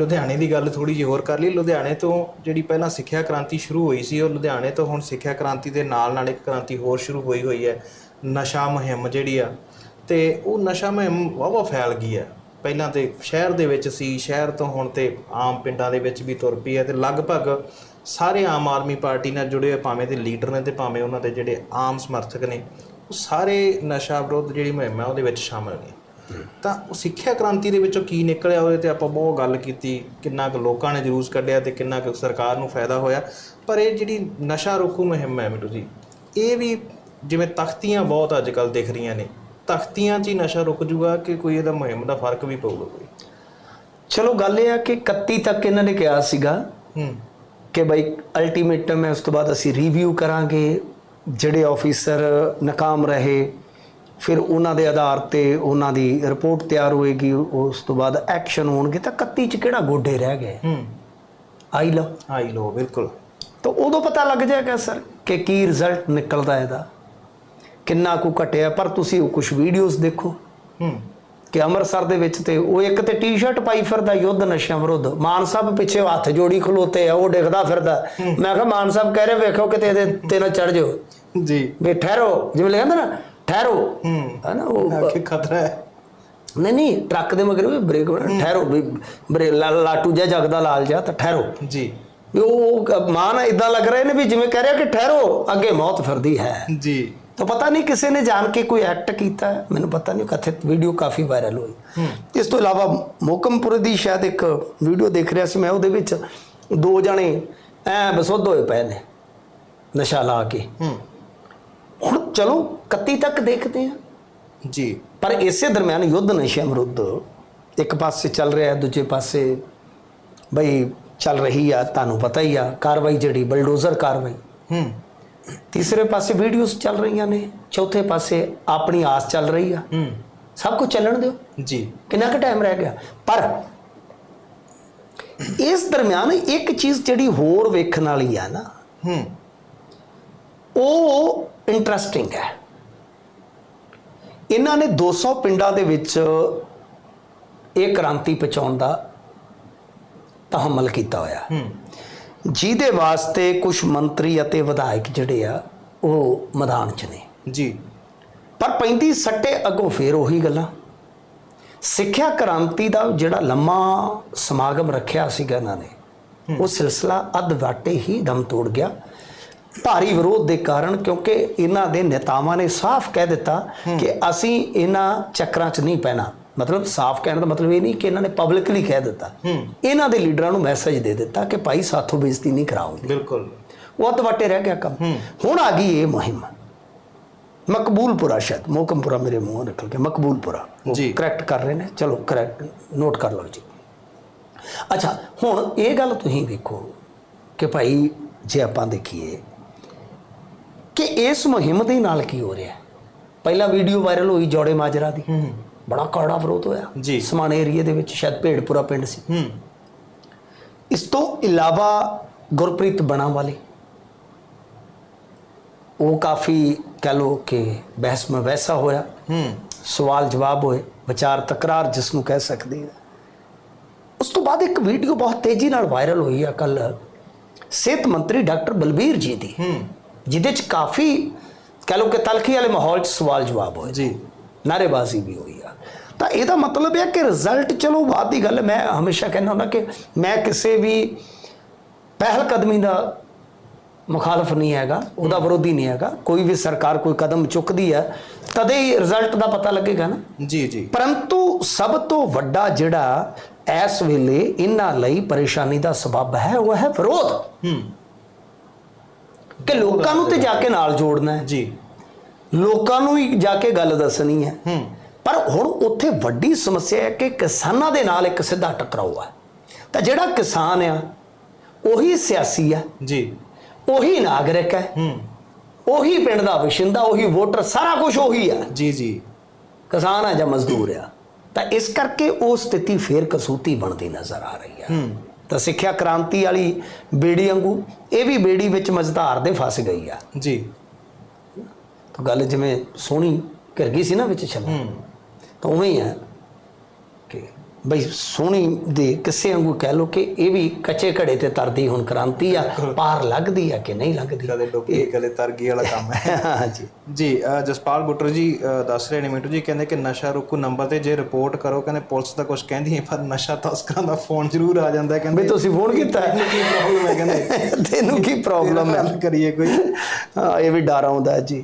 ਲੁਧਿਆਣੇ ਦੀ ਗੱਲ ਥੋੜੀ ਜਿਹੀ ਹੋਰ ਕਰ ਲਈ। ਲੁਧਿਆਣੇ ਤੋਂ ਜਿਹੜੀ ਪਹਿਲਾਂ ਸਿੱਖਿਆ ਕ੍ਰਾਂਤੀ ਸ਼ੁਰੂ ਹੋਈ ਸੀ, ਉਹ ਲੁਧਿਆਣੇ ਤੋਂ ਹੁਣ ਸਿੱਖਿਆ ਕ੍ਰਾਂਤੀ ਦੇ ਨਾਲ ਨਾਲ ਇੱਕ ਕ੍ਰਾਂਤੀ ਹੋਰ ਸ਼ੁਰੂ ਹੋਈ ਹੋਈ ਹੈ, ਨਸ਼ਾ ਮੁਹਿੰਮ ਜਿਹੜੀ ਆ। ਤੇ ਉਹ ਨਸ਼ਾ ਮੁਹਿੰਮ ਵਾਵਾ ਫੈਲ ਗਈ ਹੈ। ਪਹਿਲਾਂ ਤੇ ਸ਼ਹਿਰ ਦੇ ਵਿੱਚ ਸੀ, ਸ਼ਹਿਰ ਤੋਂ ਹੁਣ ਤੇ ਆਮ ਪਿੰਡਾਂ ਦੇ ਵਿੱਚ ਵੀ ਤੁਰ ਪਈ ਹੈ ਤੇ ਲਗਭਗ ਸਾਰੇ ਆਮ ਆਦਮੀ ਪਾਰਟੀ ਨਾਲ ਜੁੜੇ ਹੋਏ, ਭਾਵੇਂ ਦੇ ਲੀਡਰ ਨੇ ਤੇ ਭਾਵੇਂ ਉਹਨਾਂ ਦੇ ਜਿਹੜੇ ਆਮ ਸਮਰਥਕ ਨੇ, ਉਹ ਸਾਰੇ ਨਸ਼ਾ ਵਿਰੋਧ ਜਿਹੜੀ ਮੁਹਿੰਮ ਹੈ ਉਹਦੇ ਵਿੱਚ ਸ਼ਾਮਲ ਨੇ। ਤਾਂ ਉਹ ਸਿੱਖਿਆ ਕ੍ਰਾਂਤੀ ਦੇ ਵਿੱਚੋਂ ਕੀ ਨਿਕਲਿਆ ਉਹਦੇ ਤੇ ਆਪਾਂ ਬਹੁਤ ਗੱਲ ਕੀਤੀ ਕਿੰਨਾ ਕੁ ਲੋਕਾਂ ਨੇ ਜਲੂਸ ਕੱਢਿਆ ਤੇ ਕਿੰਨਾ ਕੁ ਸਰਕਾਰ ਨੂੰ ਫਾਇਦਾ ਹੋਇਆ। ਪਰ ਇਹ ਜਿਹੜੀ ਨਸ਼ਾ ਰੋਕੂ ਮੁਹਿੰਮ ਹੈ ਮਿੱਟੂ ਜੀ ਇਹ ਵੀ ਜਿਵੇਂ ਤਖਤੀਆਂ ਬਹੁਤ ਅੱਜ ਕੱਲ ਦਿਖ ਰਹੀਆਂ ਨੇ। ਤਖਤੀਆਂ 'ਚ ਹੀ ਨਸ਼ਾ ਰੁਕ ਜੂਗਾ ਕਿ ਕੋਈ ਇਹਦਾ ਮੁਹਿੰਮ ਦਾ ਫ਼ਰਕ ਵੀ ਪਊਗਾ ਕੋਈ? ਚਲੋ ਗੱਲ ਇਹ ਆ ਕਿ 31 ਤੱਕ ਇਹਨਾਂ ਨੇ ਕਿਹਾ ਸੀਗਾ ਹੂੰ। ਕਿ ਬਈ ਅਲਟੀਮੇਟਮ ਹੈ ਉਸ ਤੋਂ ਬਾਅਦ ਅਸੀਂ ਰਿਵਿਊ ਕਰਾਂਗੇ ਜਿਹੜੇ ਆਫੀਸਰ ਨਾਕਾਮ ਰਹੇ ਫਿਰ ਉਹਨਾਂ ਦੇ ਆਧਾਰ ਤੇ ਉਹਨਾਂ ਦੀ ਰਿਪੋਰਟ ਤਿਆਰ ਹੋਏਗੀ ਉਸ ਤੋਂ ਬਾਅਦ ਐਕਸ਼ਨ ਹੋਣਗੇ ਤਾਂ 31 ਚ ਕਿਹੜਾ ਗੋਡੇ ਰਹਿ ਗਏ? ਹੂੰ। ਆਈ ਲਓ। ਆਈ ਲੋ ਬਿਲਕੁਲ। ਤਾਂ ਉਦੋਂ ਪਤਾ ਲੱਗ ਜਾਏਗਾ ਸਰ ਕਿ ਕੀ ਰਿਜ਼ਲਟ ਨਿਕਲਦਾ ਇਹਦਾ। ਕਿੰਨਾ ਕੁ ਘਟਿਆ ਪਰ ਤੁਸੀਂ ਉਹ ਕੁਝ ਵੀਡੀਓਜ਼ ਦੇਖੋ। ਹੂੰ। ਕਿ ਅੰਮ੍ਰਿਤਸਰ ਦੇ ਵਿੱਚ ਤੇ ਉਹ ਇੱਕ ਤੇ ਟੀ-ਸ਼ਰਟ ਪਾਈ ਫਿਰਦਾ ਯੁੱਧ ਨਸ਼ਿਆਂ ਵਿਰੁੱਧ। ਮਾਨ ਸਾਹਿਬ ਪਿੱਛੇ ਹੱਥ ਜੋੜੀ ਖਲੋਤੇ ਆ ਉਹ ਡਿੱਗਦਾ ਫਿਰਦਾ। ਮੈਂ ਕਿਹਾ ਮਾਨ ਸਾਹਿਬ ਕਹਿ ਰਹੇ ਵੇਖੋ ਕਿਤੇ ਇਹਦੇ ਤੇ ਨਾ ਚੜ ਜਾਓ। ਜੀ। ਵੀ ਠਹਿਰੋ ਜਿਵੇਂ ਲਿਖਦਾ ਨਾ ਠਹਿਰੋ। ਹੂੰ। ਹਨਾ ਉਹ ਕਿ ਖਤਰਾ ਹੈ। ਨਹੀਂ ਨਹੀਂ ਟਰੱਕ ਦੇ ਮਗਰ ਵੀ ਬ੍ਰੇਕ ਬਣਾ ਠਹਿਰੋ ਵੀ ਬ੍ਰੇ ਲਾ- ਲਾਟੂ ਜਿਹਾ ਜਗਦਾ ਲਾਲ ਜਿਹਾ ਤਾਂ ਠਹਿਰੋ। ਜੀ। ਵੀ ਉਹ ਮਾਨ ਇਦਾਂ ਲੱਗ ਰਹੇ ਨੇ ਵੀ ਜਿਵੇਂ ਕਹਿ ਰਿਹਾ ਕਿ ਠਹਿਰੋ ਅੱਗੇ ਮੌਤ ਫਿਰਦੀ ਹੈ। ਜੀ। ਤਾਂ ਪਤਾ ਨਹੀਂ ਕਿਸੇ ਨੇ ਜਾਣ ਕੇ ਕੋਈ ਐਕਟ ਕੀਤਾ ਮੈਨੂੰ ਪਤਾ ਨਹੀਂ ਕਥਿਤ ਵੀਡੀਓ ਕਾਫੀ ਵਾਇਰਲ ਹੋਈ। ਇਸ ਤੋਂ ਇਲਾਵਾ ਮੋਕਮਪੁਰ ਦੀ ਸ਼ਾਇਦ ਇੱਕ ਵੀਡੀਓ ਦੇਖ ਰਿਹਾ ਸੀ ਮੈਂ ਉਹਦੇ ਵਿੱਚ ਦੋ ਜਣੇ ਐ ਬਸੁੱਧ ਹੋਏ ਪਏ ਨੇ ਨਸ਼ਾ ਲਾ ਕੇ। ਚਲੋ 31 ਤੱਕ ਦੇਖਦੇ ਆ ਜੀ। ਪਰ ਇਸੇ ਦਰਮਿਆਨ ਯੁੱਧ ਨਸ਼ਿਆਂ ਵਿਰੁੱਧ ਇੱਕ ਪਾਸੇ ਚੱਲ ਰਿਹਾ ਦੂਜੇ ਪਾਸੇ ਬਈ ਚੱਲ ਰਹੀ ਆ ਤੁਹਾਨੂੰ ਪਤਾ ਹੀ ਆ ਕਾਰਵਾਈ ਜਿਹੜੀ ਬਲਡੋਜ਼ਰ ਕਾਰਵਾਈ। ਹੂੰ। ਤੀਸਰੇ ਪਾਸੇ ਵੀਡੀਓਜ਼ ਚੱਲ ਰਹੀਆਂ ਨੇ ਚੌਥੇ ਪਾਸੇ ਆਪਣੀ ਆਸ ਚੱਲ ਰਹੀ ਆ। ਹੂੰ। ਸਭ ਕੁਝ ਚੱਲਣ ਦਿਓ। ਜੀ। ਕਿੰਨਾ ਕੁ ਟਾਈਮ ਰਹਿ ਗਿਆ? ਪਰ ਇਸ ਦਰਮਿਆਨ ਇੱਕ ਚੀਜ਼ ਜਿਹੜੀ ਹੋਰ ਵੇਖਣ ਵਾਲੀ ਆ ਨਾ ਹੂੰ। ਉਹ ਇੰਟਰਸਟਿੰਗ ਹੈ। ਇਹਨਾਂ ਨੇ 200 ਪਿੰਡਾਂ ਦੇ ਵਿੱਚ ਇਹ ਕ੍ਰਾਂਤੀ ਪਹੁੰਚਾਉਣ ਦਾ ਤਹਮਲ ਕੀਤਾ ਹੋਇਆ। ਹੂੰ। ਜਿਹਦੇ ਵਾਸਤੇ ਕੁਝ ਮੰਤਰੀ ਅਤੇ ਵਿਧਾਇਕ ਜਿਹੜੇ ਆ ਉਹ ਮੈਦਾਨ 'ਚ ਨੇ। ਜੀ। ਪਰ ਪੈਂਦੀ ਸੱਟੇ ਅੱਗੋਂ ਫੇਰ ਉਹੀ ਗੱਲਾਂ। ਸਿੱਖਿਆ ਕ੍ਰਾਂਤੀ ਦਾ ਜਿਹੜਾ ਲੰਮਾ ਸਮਾਗਮ ਰੱਖਿਆ ਸੀਗਾ ਇਹਨਾਂ ਨੇ ਉਹ ਸਿਲਸਿਲਾ ਅੱਧ ਵਾਟੇ ਹੀ ਦਮ ਤੋੜ ਗਿਆ। ਭਾਰੀ ਵਿਰੋਧ ਦੇ ਕਾਰਨ ਕਿਉਂਕਿ ਇਹਨਾਂ ਦੇ ਨੇਤਾਵਾਂ ਨੇ ਸਾਫ਼ ਕਹਿ ਦਿੱਤਾ ਕਿ ਅਸੀਂ ਇਹਨਾਂ ਚੱਕਰਾਂ 'ਚ ਨਹੀਂ ਪੈਣਾ। ਮਤਲਬ ਸਾਫ਼ ਕਹਿਣ ਦਾ ਮਤਲਬ ਇਹ ਨਹੀਂ ਕਿ ਇਹਨਾਂ ਨੇ ਪਬਲਿਕਲੀ ਕਹਿ ਦਿੱਤਾ। ਇਹਨਾਂ ਦੇ ਲੀਡਰਾਂ ਨੂੰ ਮੈਸੇਜ ਦੇ ਦਿੱਤਾ ਕਿ ਭਾਈ ਸਾਥੋਂ ਬੇਇੱਜ਼ਤੀ ਨਹੀਂ ਕਰਾਉਂਗੇ ਬਿਲਕੁਲ। ਉਹ ਅੱਧ ਵਾਟੇ ਰਹਿ ਗਿਆ ਕੰਮ। ਹੁਣ ਆ ਗਈ ਇਹ ਮੁਹਿੰਮ। ਮਕਬੂਲਪੁਰਾ ਸ਼ਾਇਦ। ਮੋਕਮਪੁਰਾ ਮੇਰੇ ਮੂੰਹੋਂ ਨਿਕਲ ਗਿਆ। ਮਕਬੂਲਪੁਰਾ। ਜੀ। ਕਰੈਕਟ ਕਰ ਰਹੇ ਨੇ। ਚਲੋ ਕਰੈਕਟ ਨੋਟ ਕਰ ਲਓ ਜੀ। ਅੱਛਾ ਹੁਣ ਇਹ ਗੱਲ ਤੁਸੀਂ ਵੇਖੋ ਕਿ ਭਾਈ ਜੇ ਆਪਾਂ ਦੇਖੀਏ ਕਿ ਇਸ ਮੁਹਿੰਮ ਦੇ ਨਾਲ ਕੀ ਹੋ ਰਿਹਾ? ਪਹਿਲਾ ਵੀਡੀਓ ਵਾਇਰਲ ਹੋਈ ਜੋੜੇ ਮਾਜਰਾ ਦੀ। ਹੂੰ। ਬੜਾ ਕੜਾ ਵਿਰੋਧ ਹੋਇਆ। ਜੀ। ਸਮਾਣੇ ਏਰੀਏ ਦੇ ਵਿੱਚ ਸ਼ਾਇਦ ਭੇੜਪੁਰਾ ਪਿੰਡ ਸੀ। ਹੂੰ। ਇਸ ਤੋਂ ਇਲਾਵਾ ਗੁਰਪ੍ਰੀਤ ਬਣਾ ਵਾਲੇ ਉਹ ਕਾਫੀ ਕਹ ਲੋ ਕਿ ਬਹਿਸ ਮੈਂ ਵੈਸਾ ਹੋਇਆ। ਹੂੰ। ਸਵਾਲ ਜਵਾਬ ਹੋਏ। ਵਿਚਾਰ ਤਕਰਾਰ ਜਿਸ ਨੂੰ ਕਹਿ ਸਕਦੇ ਆ। ਉਸ ਤੋਂ ਬਾਅਦ ਇੱਕ ਵੀਡੀਓ ਬਹੁਤ ਤੇਜ਼ੀ ਨਾਲ ਵਾਇਰਲ ਹੋਈ ਆ ਕੱਲ ਸਿਹਤ ਮੰਤਰੀ ਡਾਕਟਰ ਬਲਬੀਰ ਜੀ ਦੀ। ਹੂੰ। ਜਿਹਦੇ ਚ ਕਾਫੀ ਕਹ ਲੋ ਕਿ ਤਲਖੀ ਵਾਲੇ ਮਾਹੌਲ ਚ ਸਵਾਲ ਜਵਾਬ ਹੋਏ ਜੀ। ਨਾਰੇਬਾਜ਼ੀ ਵੀ ਹੋਈ ਆ। ਤਾਂ ਇਹਦਾ ਮਤਲਬ ਇਹ ਹੈ ਕਿ ਰਿਜ਼ਲਟ ਚਲੋ ਬਾਅਦ ਦੀ ਗੱਲ। ਮੈਂ ਹਮੇਸ਼ਾ ਕਹਿੰਦਾ ਹੁੰਦਾ ਕਿ ਮੈਂ ਕਿਸੇ ਵੀ ਪਹਿਲ ਕਦਮੀ ਦਾ ਮੁਖਾਲਫ ਨਹੀਂ ਹੈਗਾ ਉਹਦਾ ਵਿਰੋਧੀ ਨਹੀਂ ਹੈਗਾ ਕੋਈ ਵੀ ਸਰਕਾਰ ਕੋਈ ਕਦਮ ਚੁੱਕਦੀ ਹੈ ਤਦੇ ਹੀ ਰਿਜ਼ਲਟ ਦਾ ਪਤਾ ਲੱਗੇਗਾ ਨਾ। ਜੀ ਜੀ। ਪਰੰਤੂ ਸਭ ਤੋਂ ਵੱਡਾ ਜਿਹੜਾ ਇਸ ਵੇਲੇ ਇਹਨਾਂ ਲਈ ਪਰੇਸ਼ਾਨੀ ਦਾ ਸਬਬ ਹੈ ਉਹ ਹੈ ਵਿਰੋਧ। ਹੂੰ। ਕਿ ਲੋਕਾਂ ਨੂੰ ਤੇ ਜਾ ਕੇ ਨਾਲ ਜੋੜਨਾ ਹੈ। ਜੀ। ਲੋਕਾਂ ਨੂੰ ਹੀ ਜਾ ਕੇ ਗੱਲ ਦੱਸਣੀ ਹੈ। ਹੂੰ। ਪਰ ਹੁਣ ਉੱਥੇ ਵੱਡੀ ਸਮੱਸਿਆ ਹੈ ਕਿ ਕਿਸਾਨਾਂ ਦੇ ਨਾਲ ਇੱਕ ਸਿੱਧਾ ਟਕਰਾਓ ਹੈ ਤਾਂ ਜਿਹੜਾ ਕਿਸਾਨ ਆ ਉਹੀ ਸਿਆਸੀ ਆ। ਜੀ। ਉਹੀ ਨਾਗਰਿਕ ਹੈ। ਹੂੰ। ਉਹੀ ਪਿੰਡ ਦਾ ਵਸਿੰਦਾ ਉਹੀ ਵੋਟਰ ਸਾਰਾ ਕੁਝ ਉਹੀ ਆ। ਜੀ ਜੀ। ਕਿਸਾਨ ਆ ਜਾਂ ਮਜ਼ਦੂਰ ਆ। ਤਾਂ ਇਸ ਕਰਕੇ ਉਹ ਸਥਿਤੀ ਫੇਰ ਕਸੂਤੀ ਬਣਦੀ ਨਜ਼ਰ ਆ ਰਹੀ ਆ। ਹੂੰ। ਤਾਂ ਸਿੱਖਿਆ ਕ੍ਰਾਂਤੀ ਵਾਲੀ ਬੇੜੀ ਵਾਂਗੂ ਇਹ ਵੀ ਬੇੜੀ ਵਿੱਚ ਮਜ਼ਦਾਰ ਦੇ ਫਸ ਗਈ ਆ। ਜੀ। ਤਾਂ ਗੱਲ ਜਿਵੇਂ ਸੋਹਣੀ ਕਰ ਗਈ ਸੀ ਨਾ ਵਿੱਚ ਛੱਲਾ। ਤਾਂ ਉਵੇਂ ਹੀ ਹੈ ਕਿ ਬਈ ਸੋਹਣੀ ਦੇ ਕਿਸੇ ਵਾਂਗੂ ਕਹਿ ਲੋ ਕਿ ਇਹ ਵੀ ਕੱਚੇ ਘੜੇ ਤੇ ਤਰਦੀ ਹੁਣ ਕ੍ਰਾਂਤੀ ਆ ਪਾਰ ਲੱਗਦੀ ਆ ਕਿ ਨਹੀਂ ਲੱਗਦੀ? ਕਦੇ ਡੁੱਬੀ ਕਦੇ ਤਰਗੀ ਵਾਲਾ ਕੰਮ ਹੈ। ਹਾਂਜੀ ਜੀ। ਜਸਪਾਲ ਬੁੱਟਰ ਜੀ ਦੱਸ ਰਹੇ ਨੇ ਮਿੰਟੂ ਜੀ ਕਹਿੰਦੇ ਕਿ ਨਸ਼ਾ ਰੋਕੂ ਨੰਬਰ ਤੇ ਜੇ ਰਿਪੋਰਟ ਕਰੋ ਕਹਿੰਦੇ ਪੁਲਿਸ ਤਾਂ ਕੁਝ ਕਹਿੰਦੀ ਹੈ ਪਰ ਨਸ਼ਾ ਤਸਕਰਾਂ ਦਾ ਫੋਨ ਜ਼ਰੂਰ ਆ ਜਾਂਦਾ ਹੈ ਕਹਿੰਦੇ ਬਈ ਤੁਸੀਂ ਫੋਨ ਕੀਤਾ ਹੈ? ਕੀ ਪ੍ਰੋਬਲਮ ਹੈ ਕਹਿੰਦੇ? ਤੈਨੂੰ ਕੀ ਪ੍ਰੋਬਲਮ ਹੈ? ਕਰੀਏ ਕੋਈ। ਹਾਂ ਇਹ ਵੀ ਡਰ ਆਉਂਦਾ ਹੈ ਜੀ।